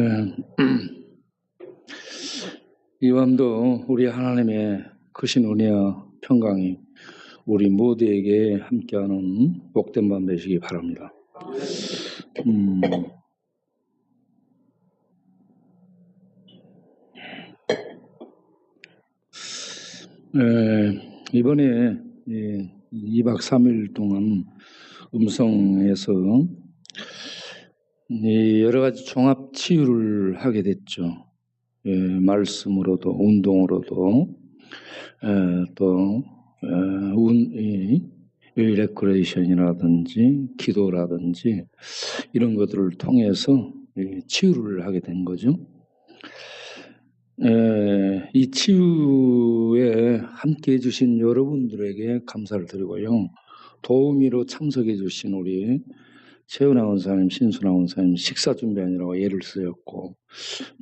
예. 이 밤도 우리 하나님의 크신 은혜와 평강이 우리 모두에게 함께하는 복된 밤 되시기 바랍니다. 음, 에, 이번에 예, 2박 3일 동안 음성에서 이 여러 가지 종합 치유를 하게 됐죠. 예, 말씀으로도 운동으로도 에, 또 에, 운, 이, 레크레이션이라든지 기도라든지 이런 것들을 통해서 이 치유를 하게 된 거죠. 에, 이 치유에 함께 해주신 여러분들에게 감사를 드리고요. 도우미로 참석해 주신 우리 최은아 원사님, 신순아 원사님 식사 준비하느라고 애를 쓰였고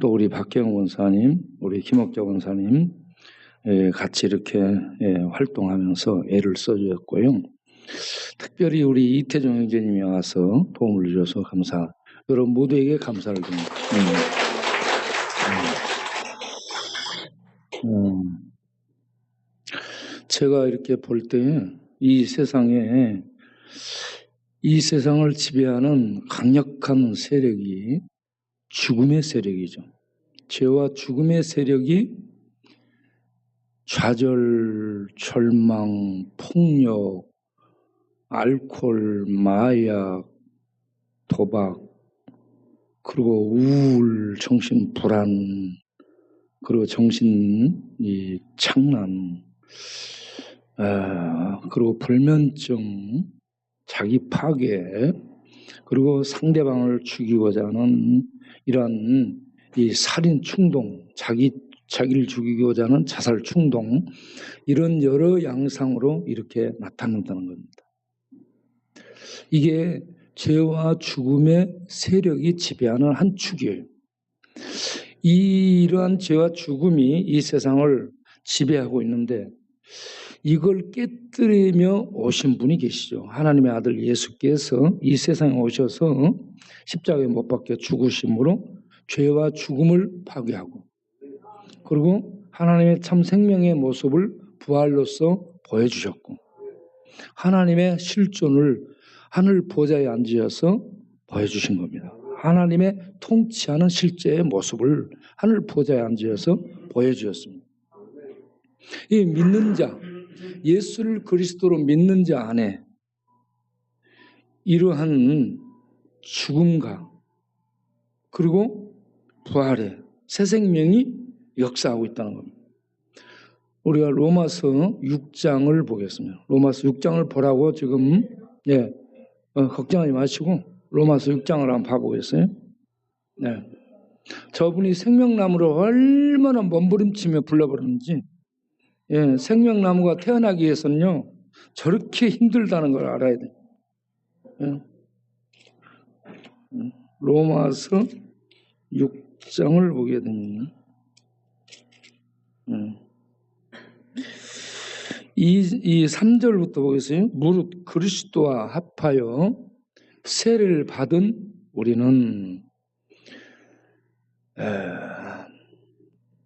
또 우리 박경 원사님, 우리 김옥자 원사님 예, 같이 이렇게 예, 활동하면서 애를 써주었고요. 특별히 우리 이태종 형제님이 와서 도움을 주셔서 감사. 여러분 모두에게 감사를 드립니다. 음. 음. 제가 이렇게 볼 때 이 세상에 이 세상을 지배하는 강력한 세력이 죽음의 세력이죠. 죄와 죽음의 세력이 좌절, 절망, 폭력, 알코올, 마약, 도박, 그리고 우울, 정신 불안, 그리고 정신 이 창난, 아, 그리고 불면증, 자기 파괴, 그리고 상대방을 죽이고자 하는 이러한 이 살인 충동, 자기 자기를 죽이고자 하는 자살 충동 이런 여러 양상으로 이렇게 나타난다는 겁니다. 이게 죄와 죽음의 세력이 지배하는 한 축이에요. 이러한 죄와 죽음이 이 세상을 지배하고 있는데 이걸 깨뜨리며 오신 분이 계시죠. 하나님의 아들 예수께서 이 세상에 오셔서 십자가에 못 박혀 죽으심으로 죄와 죽음을 파괴하고 그리고 하나님의 참 생명의 모습을 부활로서 보여주셨고 하나님의 실존을 하늘 보좌에 앉으셔서 보여주신 겁니다. 하나님의 통치하는 실제의 모습을 하늘 보좌에 앉으셔서 보여주셨습니다. 이 믿는 자, 예수를 그리스도로 믿는 자 안에 이러한 죽음과 그리고 부활의 새 생명이 역사하고 있다는 겁니다. 우리가 로마서 6장을 보겠습니다. 로마서 6장을 보라고 지금 예, 어, 걱정하지 마시고 로마서 6장을 한번 봐보겠어요. 네. 저분이 생명나무를 얼마나 몸부림치며 불러버렸는지 예, 생명나무가 태어나기 위해서는요 저렇게 힘들다는 걸 알아야 돼. 예. 음, 로마서 6장을 보게 되면 음. 이, 이 3절부터 보겠어요. 무릇 그리스도와 합하여 세를 받은 우리는 에,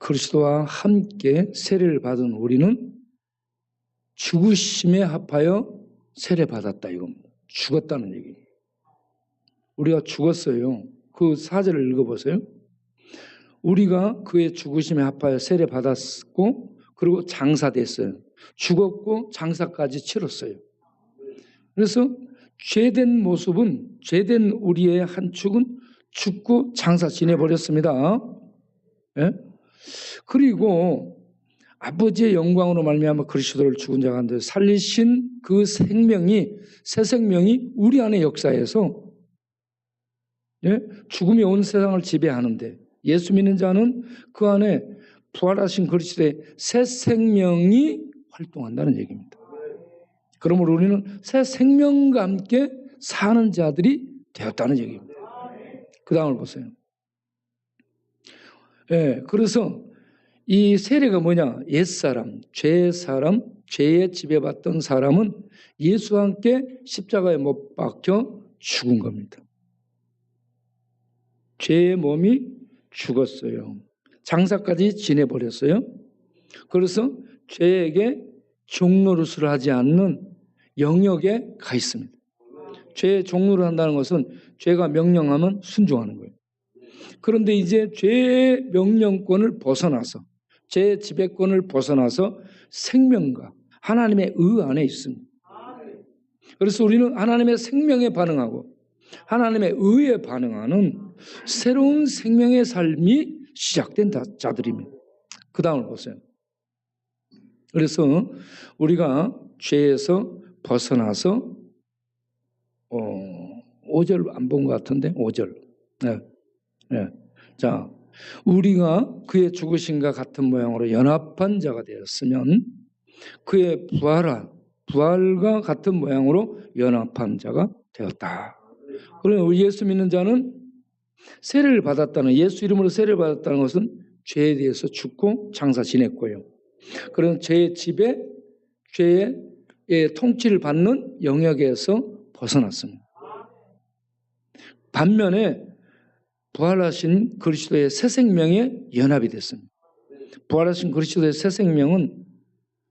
그리스도와 함께 세례를 받은 우리는 죽으심에 합하여 세례 받았다 이겁니다. 죽었다는 얘기. 우리가 죽었어요. 그 사절을 읽어보세요. 우리가 그의 죽으심에 합하여 세례 받았고 그리고 장사됐어요. 죽었고 장사까지 치렀어요. 그래서 죄된 모습은 죄된 우리의 한 축은 죽고 장사 지내버렸습니다. 예? 그리고 아버지의 영광으로 말미암아 그리스도를 죽은 자가 한데 살리신 그 생명이 새 생명이 우리 안에 역사해서 예? 죽음이 온 세상을 지배하는데 예수 믿는 자는 그 안에 부활하신 그리스도의 새 생명이 활동한다는 얘기입니다. 그러므로 우리는 새 생명과 함께 사는 자들이 되었다는 얘기입니다. 그 다음을 보세요. 예, 그래서 이 세례가 뭐냐? 옛사람, 죄사람, 죄에 지배받던 사람은 예수와 함께 십자가에 못 박혀 죽은 겁니다. 죄의 몸이 죽었어요. 장사까지 지내버렸어요. 그래서 죄에게 종노릇을 하지 않는 영역에 가 있습니다. 죄의 종노를 한다는 것은 죄가 명령하면 순종하는 거예요. 그런데 이제 죄의 명령권을 벗어나서 죄의 지배권을 벗어나서 생명과 하나님의 의 안에 있습니다. 그래서 우리는 하나님의 생명에 반응하고 하나님의 의에 반응하는 새로운 생명의 삶이 시작된 자- 자들입니다. 그 다음을 보세요. 그래서 우리가 죄에서 벗어나서 어, 5절 안 본 것 같은데 5절. 네. 네. 자, 우리가 그의 죽으심과 같은 모양으로 연합한 자가 되었으면 그의 부활한 부활과 같은 모양으로 연합한 자가 되었다. 그러면 우리 예수 믿는 자는 세례를 받았다는 예수 이름으로 세례를 받았다는 것은 죄에 대해서 죽고 장사 지냈고요. 그런 죄의 지배, 죄의 의 통치를 받는 영역에서 벗어났습니다. 반면에 부활하신 그리스도의 새 생명에 연합이 됐습니다. 부활하신 그리스도의 새 생명은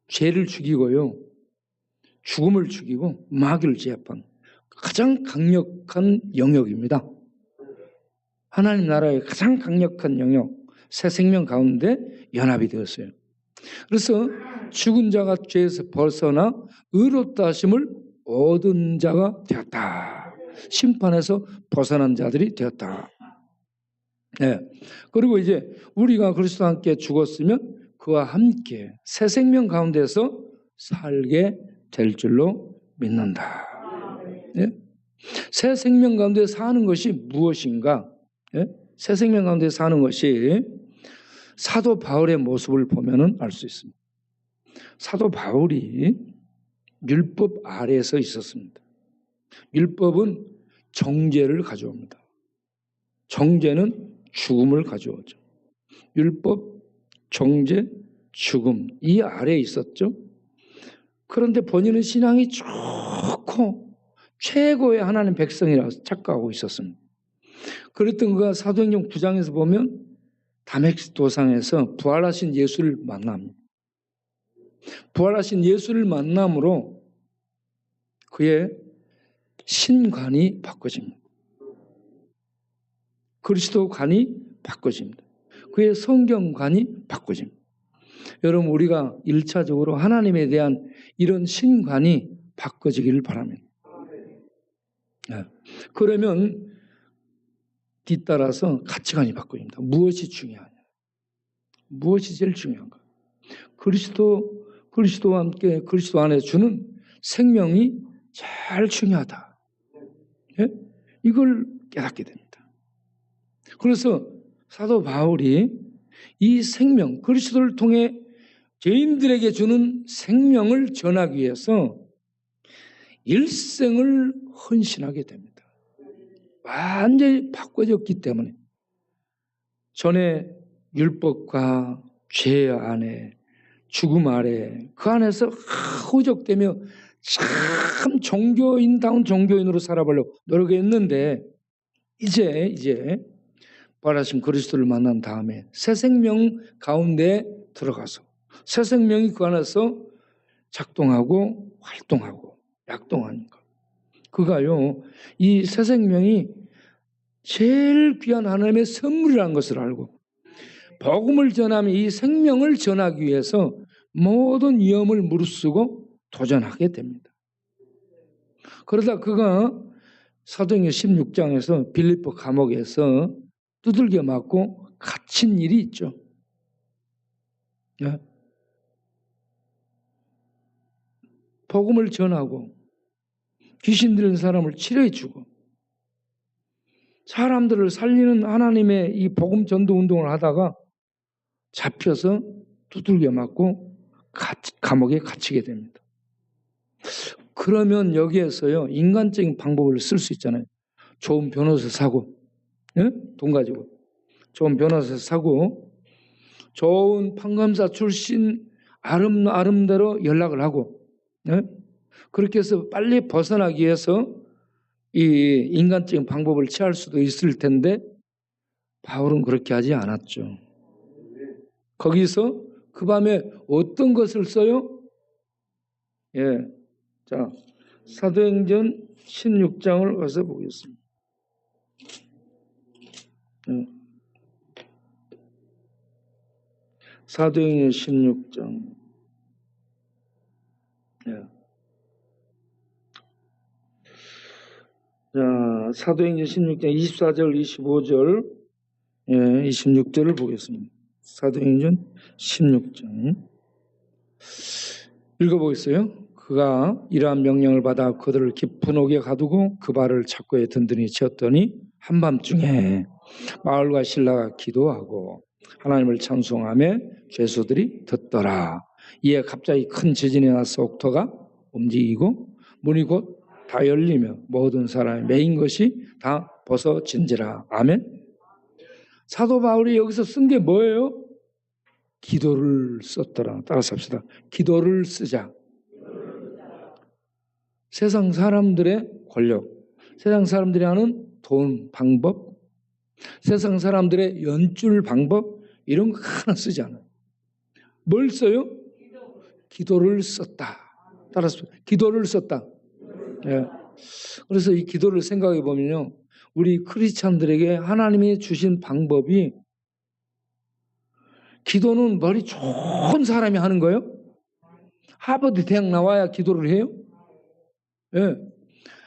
죄를 죽이고요. 죽음을 죽이고 마귀를 제압한 가장 강력한 영역입니다. 하나님 나라의 가장 강력한 영역, 새 생명 가운데 연합이 되었어요. 그래서 죽은 자가 죄에서 벗어나 의롭다 하심을 얻은 자가 되었다. 심판에서 벗어난 자들이 되었다. 네. 그리고 이제 우리가 그리스도와 함께 죽었으면 그와 함께 새 생명 가운데서 살게 될 줄로 믿는다. 예? 새 생명 가운데 사는 것이 무엇인가? 예? 새 생명 가운데 사는 것이 사도 바울의 모습을 보면은 알 수 있습니다. 사도 바울이 율법 아래에서 있었습니다. 율법은 정죄를 가져옵니다. 정죄는 죽음을 가져오죠. 율법, 정죄, 죽음 이 아래에 있었죠. 그런데 본인은 신앙이 좋고 최고의 하나님 백성이라고 착각하고 있었습니다. 그랬던 그가 사도행전 9장에서 보면 다메섹 도상에서 부활하신 예수를 만납니다. 부활하신 예수를 만남으로 그의 신관이 바꿔집니다. 그리스도관이 바꿔집니다. 그의 성경관이 바꿔집니다. 여러분 우리가 일차적으로 하나님에 대한 이런 신관이 바꿔지기를 바랍니다. 네. 그러면 뒤따라서 가치관이 바꿔집니다. 무엇이 중요하냐? 무엇이 제일 중요한가? 그리스도 그리스도와 함께 그리스도 안에 주는 생명이 제일 중요하다. 예? 이걸 깨닫게 됩니다. 그래서 사도 바울이 이 생명 그리스도를 통해 죄인들에게 주는 생명을 전하기 위해서 일생을 헌신하게 됩니다. 완전히 바꿔졌기 때문에 전에 율법과 죄 안에 죽음 아래 그 안에서 허적되며 참 종교인다운 종교인으로 살아보려고 노력했는데 이제 이제 부활하신 그리스도를 만난 다음에 새 생명 가운데 들어가서 새 생명이 그 안에서 작동하고 활동하고 약동하니까 그가요 이 새 생명이 제일 귀한 하나님의 선물이라는 것을 알고 복음을 전하면 이 생명을 전하기 위해서 모든 위험을 무릅쓰고 도전하게 됩니다. 그러다 그가 사도행전 16장에서 빌립보 감옥에서 두들겨 맞고 갇힌 일이 있죠. 예? 복음을 전하고 귀신 들린 사람을 치료해 주고 사람들을 살리는 하나님의 이 복음 전도 운동을 하다가 잡혀서 두들겨 맞고 감옥에 갇히게 됩니다. 그러면 여기에서요 인간적인 방법을 쓸 수 있잖아요. 좋은 변호사 사고, 예? 돈 가지고 좋은 변호사 사고, 좋은 판검사 출신 아름 아름대로 연락을 하고, 예? 그렇게 해서 빨리 벗어나기 위해서 이 인간적인 방법을 취할 수도 있을 텐데 바울은 그렇게 하지 않았죠. 거기서 그 밤에 어떤 것을 써요? 예. 자, 사도행전 16장을 가서 보겠습니다. 예. 사도행전 16장. 예. 자, 사도행전 16장 24절, 25절, 예, 26절을 보겠습니다. 사도행전 16장. 읽어보겠어요. 그가 이러한 명령을 받아 그들을 깊은 옥에 가두고 그 발을 착고에 든든히 쳤더니 한밤중에 마을과 신라가 기도하고 하나님을 찬송하며 죄수들이 듣더라. 이에 갑자기 큰 지진이 나서 옥터가 움직이고 문이 곧 다 열리며 모든 사람이 메인 것이 다 벗어진지라. 아멘. 사도 바울이 여기서 쓴 게 뭐예요? 기도를 썼더라. 따라서 합시다. 기도를 쓰자. 세상 사람들의 권력, 세상 사람들이 하는 돈, 방법, 세상 사람들의 연줄 방법, 이런 거 하나 쓰지 않아요. 뭘 써요? 기도를 썼다. 따라서 기도를 썼다. 예. 그래서 이 기도를 생각해 보면요. 우리 크리스찬들에게 하나님이 주신 방법이 기도는 머리 좋은 사람이 하는 거예요? 하버드 대학 나와야 기도를 해요? 예.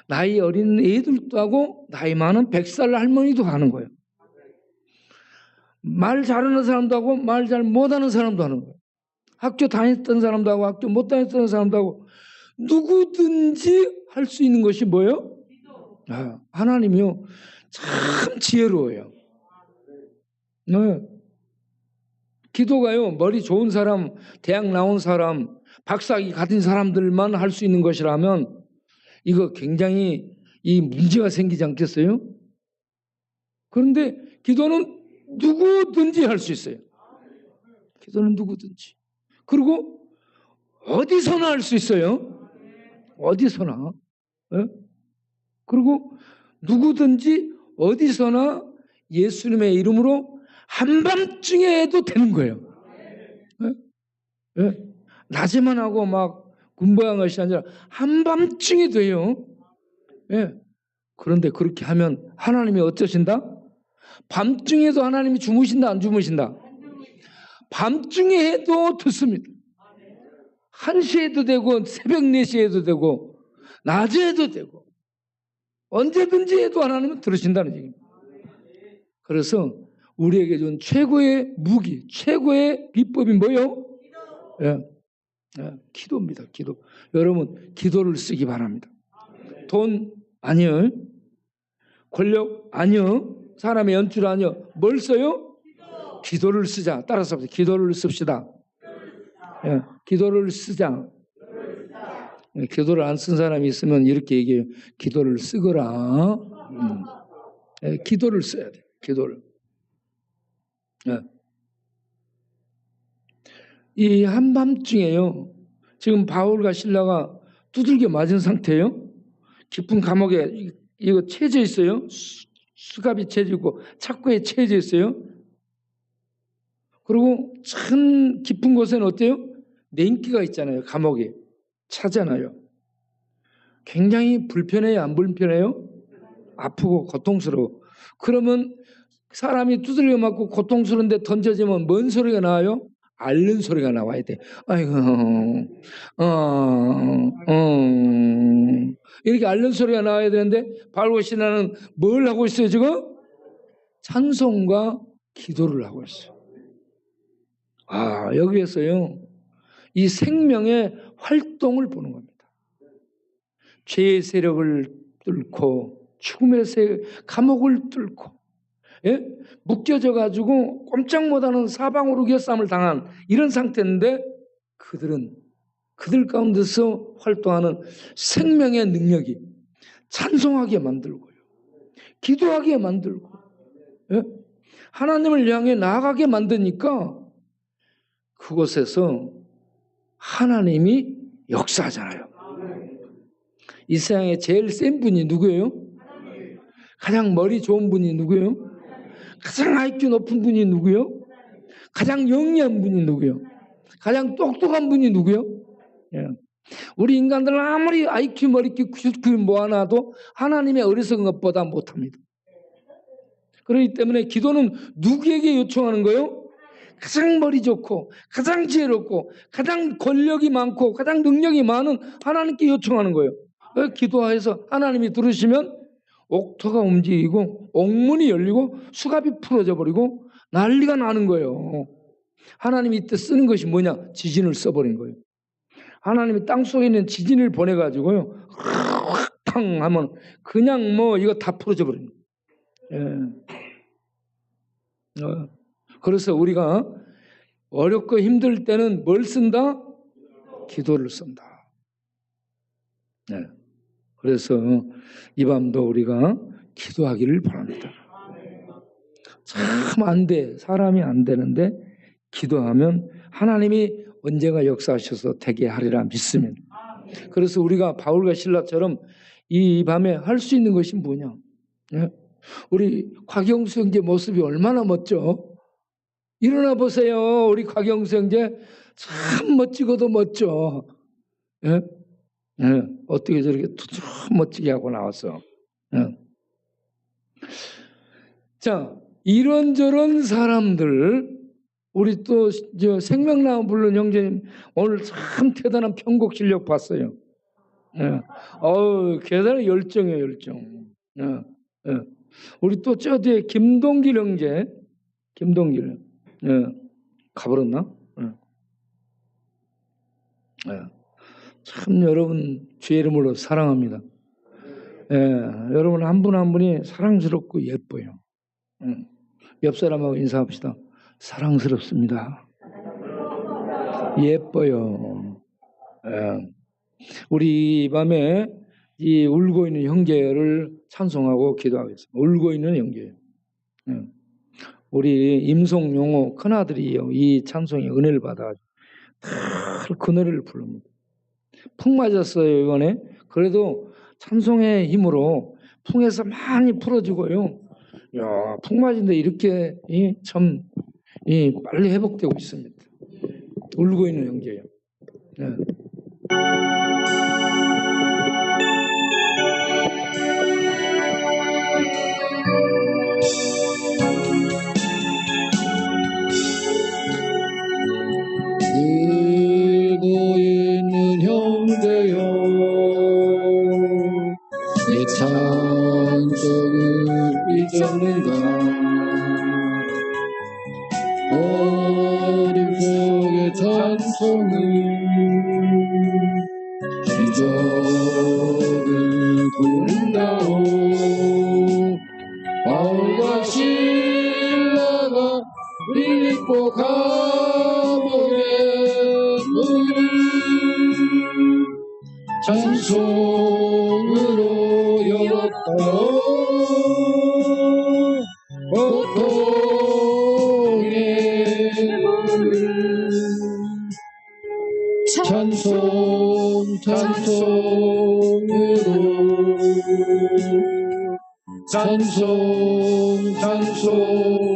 나이 어린 애들도 하고 나이 많은 백살 할머니도 하는 거예요. 말 잘하는 사람도 하고 말 잘 못하는 사람도 하는 거예요. 학교 다녔던 사람도 하고 학교 못 다녔던 사람도 하고 누구든지 할 수 있는 것이 뭐예요? 아, 하나님이요 참 지혜로워요. 네. 기도가요 머리 좋은 사람, 대학 나온 사람, 박사학위 가진 사람들만 할 수 있는 것이라면 이거 굉장히 이 문제가 생기지 않겠어요? 그런데 기도는 누구든지 할 수 있어요. 기도는 누구든지. 그리고 어디서나 할 수 있어요. 어디서나. 예? 그리고 누구든지 어디서나 예수님의 이름으로 한밤중에 해도 되는 거예요. 예? 예? 낮에만 하고 막 군부한 것이 아니라 한밤중에 돼요. 예. 그런데 그렇게 하면 하나님이 어쩌신다? 밤중에도 하나님이 주무신다, 안 주무신다? 밤중에 해도 듣습니다. 1시에 해도 되고, 새벽 4시에 해도 되고, 낮에 해도 되고, 언제든지 해도 하나님은 들으신다는 얘기입니다. 그래서 우리에게 준 최고의 무기, 최고의 비법이 뭐요? 예. 예, 기도입니다. 기도. 여러분, 기도를 쓰기 바랍니다. 돈 아니요. 권력 아니요. 사람의 연출 아니요. 뭘 써요? 기도 를 쓰자. 따라서. 기도를 씁시다. 예, 기도를 쓰자. 예, 기도를 안 쓴 사람이 있으면 이렇게 얘기해요. 기도를 쓰거라. 음. 예, 기도를 써야 돼. 기도를. 예. 이 한밤중에요. 지금 바울과 신라가 두들겨 맞은 상태예요. 깊은 감옥에 이- 이거 채져 있어요. 수- 수갑이 채져 있고 착고에 채져 있어요. 그리고 참 깊은 곳에는 어때요? 냉기가 있잖아요. 감옥에 차잖아요. 굉장히 불편해요. 안 불편해요? 아프고 고통스러워. 그러면 사람이 두들겨 맞고 고통스러운데 던져지면 뭔 소리가 나와요? 앓는 소리가 나와야 돼. 아이고, 어, 어, 이렇게 앓는 소리가 나와야 되는데 바울과 신라는 뭘 하고 있어요 지금? 찬송과 기도를 하고 있어요. 아 여기에서요 이 생명의 활동을 보는 겁니다. 죄의 세력을 뚫고 죽음의 세 감옥을 뚫고 예? 묶여져 가지고 꼼짝 못하는 사방으로 기어쌈을 당한 이런 상태인데 그들은 그들 가운데서 활동하는 생명의 능력이 찬송하게 만들고요. 기도하게 만들고 예? 하나님을 향해 나아가게 만드니까 그곳에서 하나님이 역사하잖아요. 이 세상에 제일 센 분이 누구예요? 가장 머리 좋은 분이 누구예요? 가장 IQ 높은 분이 누구요? 가장 영리한 분이 누구요? 가장 똑똑한 분이 누구요? 예. 우리 인간들은 아무리 IQ 머리끼 99 모아놔도 하나님의 어리석은 것보다 못합니다. 그렇기 때문에 기도는 누구에게 요청하는 거예요? 가장 머리 좋고 가장 지혜롭고 가장 권력이 많고 가장 능력이 많은 하나님께 요청하는 거예요. 어, 기도해서 하나님이 들으시면 옥토가 움직이고 옥문이 열리고 수갑이 풀어져 버리고 난리가 나는 거예요. 하나님이 이때 쓰는 것이 뭐냐? 지진을 써버린 거예요. 하나님이 땅 속에 있는 지진을 보내가지고요. 탕 하면 그냥 뭐 이거 다 풀어져 버리는 거예요. 예. 어, 그래서 우리가 어렵고 힘들 때는 뭘 쓴다? 기도를 쓴다. 네. 그래서 이 밤도 우리가 기도하기를 바랍니다. 참 안 돼. 사람이 안 되는데 기도하면 하나님이 언제가 역사하셔서 되게 하리라 믿으면. 그래서 우리가 바울과 신라처럼 이 밤에 할 수 있는 것이 뭐냐? 예? 우리 곽영수 형제 모습이 얼마나 멋져? 일어나 보세요. 우리 곽영수 형제 참 멋지고도 멋져. 예? 예. 어떻게 저렇게 참 멋지게 하고 나왔어. 예. 자, 이런저런 사람들, 우리 또 저 생명나무 부른 형제님 오늘 참 대단한 편곡 실력 봤어요. 예. 어우, 대단한 열정이에요, 열정. 예. 예. 우리 또 저 뒤에 김동길 형제, 김동길, 예. 가버렸나? 예. 예. 참 여러분 주의 이름으로 사랑합니다. 예. 여러분 한 분 한 분이 사랑스럽고 예뻐요. 예. 옆 사람하고 인사합시다. 사랑스럽습니다. 예뻐요. 예. 우리 이 밤에 이 울고 있는 형제를 찬송하고 기도하겠습니다. 울고 있는 형제. 예. 우리 임송용호 큰아들이요. 이 찬송의 은혜를 받아 그 노래를 부릅니다. 풍 맞았어요, 이번에. 그래도 찬송의 힘으로 풍에서 많이 풀어주고요. 야, 풍 맞은데 이렇게 이, 참 이, 빨리 회복되고 있습니다. 울고 있는 형제예요. 네. 찬송 찬송으로. 찬송 찬송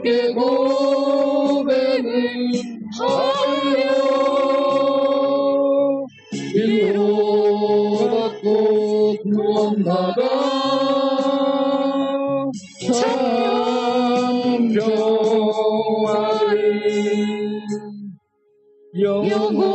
주님께 고백을 하려 빌어받고 구원 받아 참 평화를 영원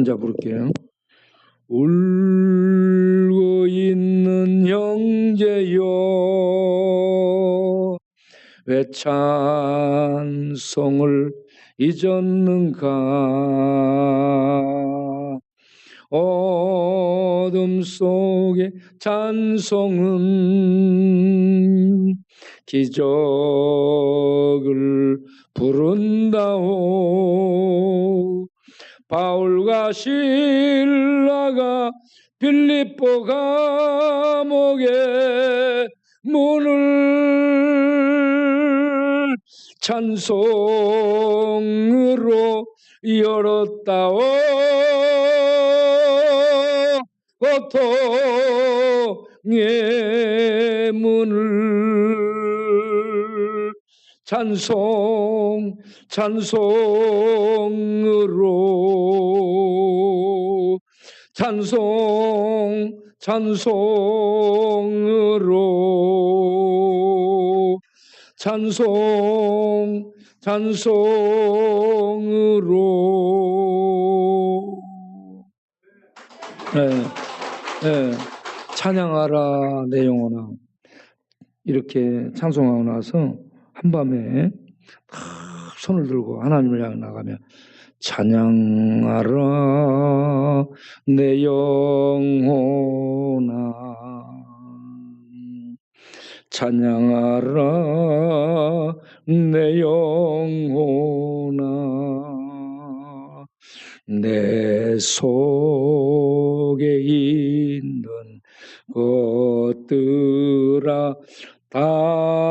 혼자 부를게요. 울고 있는 형제여 왜 찬송을 잊었는가 어둠 속에 찬송은 기적을 부른다오 바울과 신라가 빌립보 감옥에 문을 찬송으로 열었다오. 고통의 문을 찬송 찬송으로. 찬송 찬송으로. 찬송 찬송으로. 네, 네. 찬양하라 내 영혼아. 이렇게 찬송하고 나서 한밤에 탁 손을 들고 하나님을 향해 나가면 찬양하라 내 영혼아 찬양하라 내 영혼아 내 속에 있는 것들아 다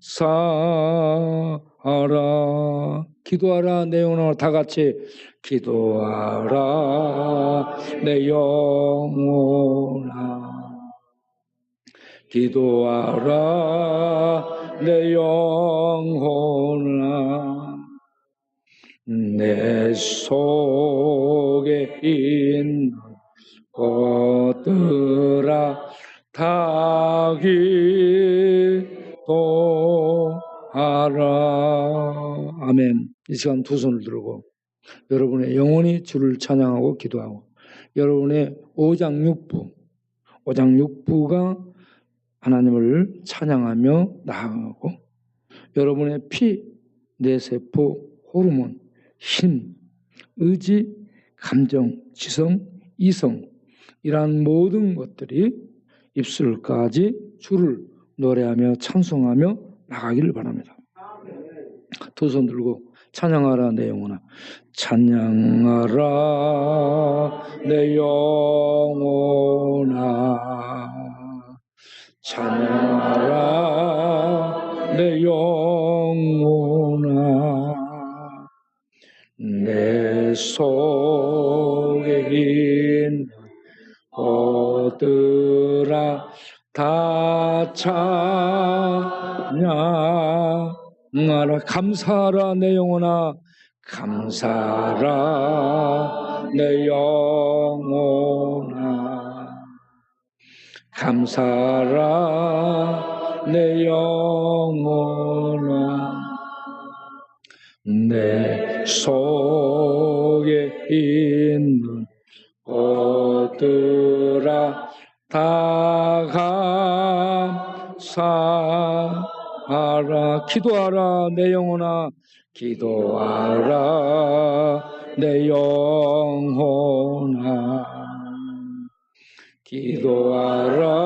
사하라. 기도하라. 내 영혼아 다 같이 기도하라. 내 영혼아. 기도하라. 내 영혼아. 내 속에 있는 것들아 다 기도 하라 아멘 이 시간 두 손을 들고 여러분의 영혼이 주를 찬양하고 기도하고 여러분의 오장육부 오장육부가 하나님을 찬양하며 나아가고 여러분의 피, 뇌세포, 호르몬, 힘, 의지, 감정, 지성, 이성 이러한 모든 것들이 입술까지 주를 노래하며 찬송하며 나가기를 바랍니다. 두 손 들고 찬양하라 내 영혼아. 찬양하라 내 영혼아. 찬양하라 내 영혼아. 내 속에 있는 것들아 다 찬양 하라 감사하라 내 영혼아. 감사하라 내 영혼아. 감사하라 내 영혼아. 내 속에 있 기도하라 내 영혼아. 기도하라 내 영혼아. 기도하라